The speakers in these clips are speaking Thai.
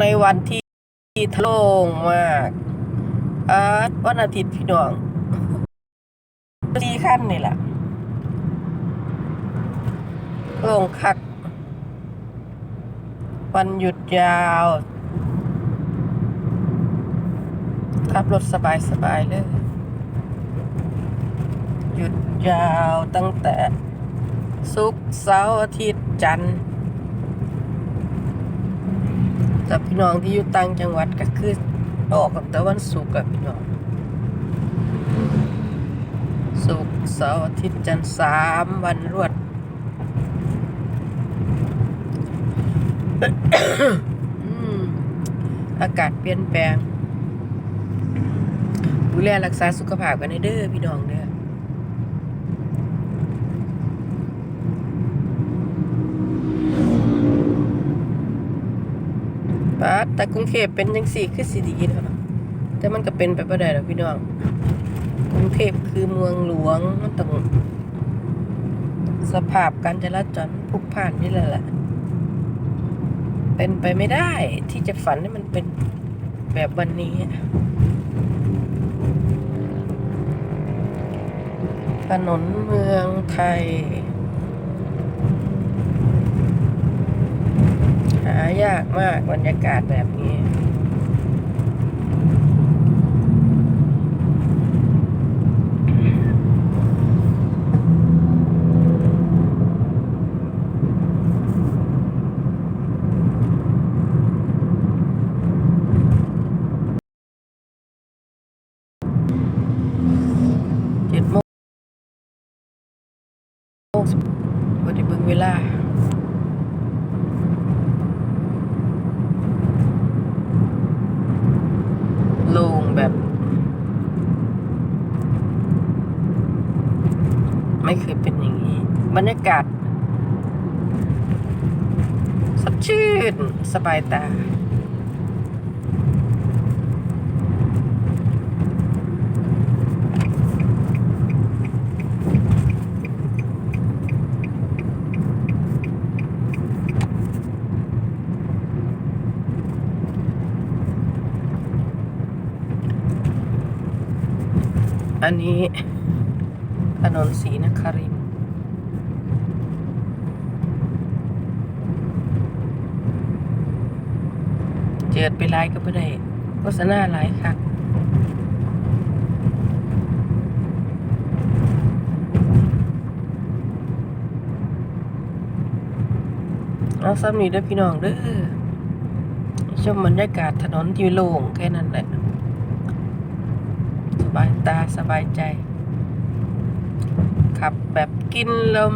ในวันที่โล่งมากอาวันอาทิตย์พี่น้องสี่ขั้นนี่แหละโล่งคัก วันหยุดยาวขับรถสบายสบายเลย หยุดยาวตั้งแต่ศุกร์เสาร์อาทิตย์จันทร์ แต่พี่น้องที่อยู่ต่างจังหวัดก็คือออกตั้งแต่วันศุกร์กับพี่น้องศุกร์เสาร์อาทิตย์จันทร์สามวันรวดอืมอากาศเปลี่ยนแปลงดูแลรักษาสุขภาพกันให้เด้อพี่น้องเด้อ ปาแต่กรุงเทพเป็นยังสี่คือสิดีเนาะแต่มันก็เป็นไปบ่ได้หรอกพี่น้องกรุงเทพคือเมืองหลวงมันต้องสภาพการจราจรพุกพล่านนี่แหละแหละเป็นไปไม่ได้ที่จะฝันให้มันเป็นแบบวันนี้ถนนเมืองไทย หา ยากมากบรรยากาศแบบนี้เจ็ดโมงบไดิเบิ่งเวลา โล่งแบบ ไม่เคยเป็นอย่างนี้ บรรยากาศสดชื่น สบายตา อันนี้ ถนนศรีนครินเจิดไปไลายก็ไม่ได้โฆษณาหลายค่ะเอาซ้ำนี้ด้พี่น้องเด้อชมบรรยากาศถนนที่โล่งแค่นั้นแหละ สบายตาสบายใจ ขับแบบกินลม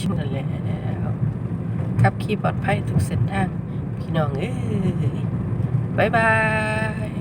ชิมนั่นแล้วขับขี่ปลอดภัยทุกเส้นทาง พี่น้องเอ้ยบายบาย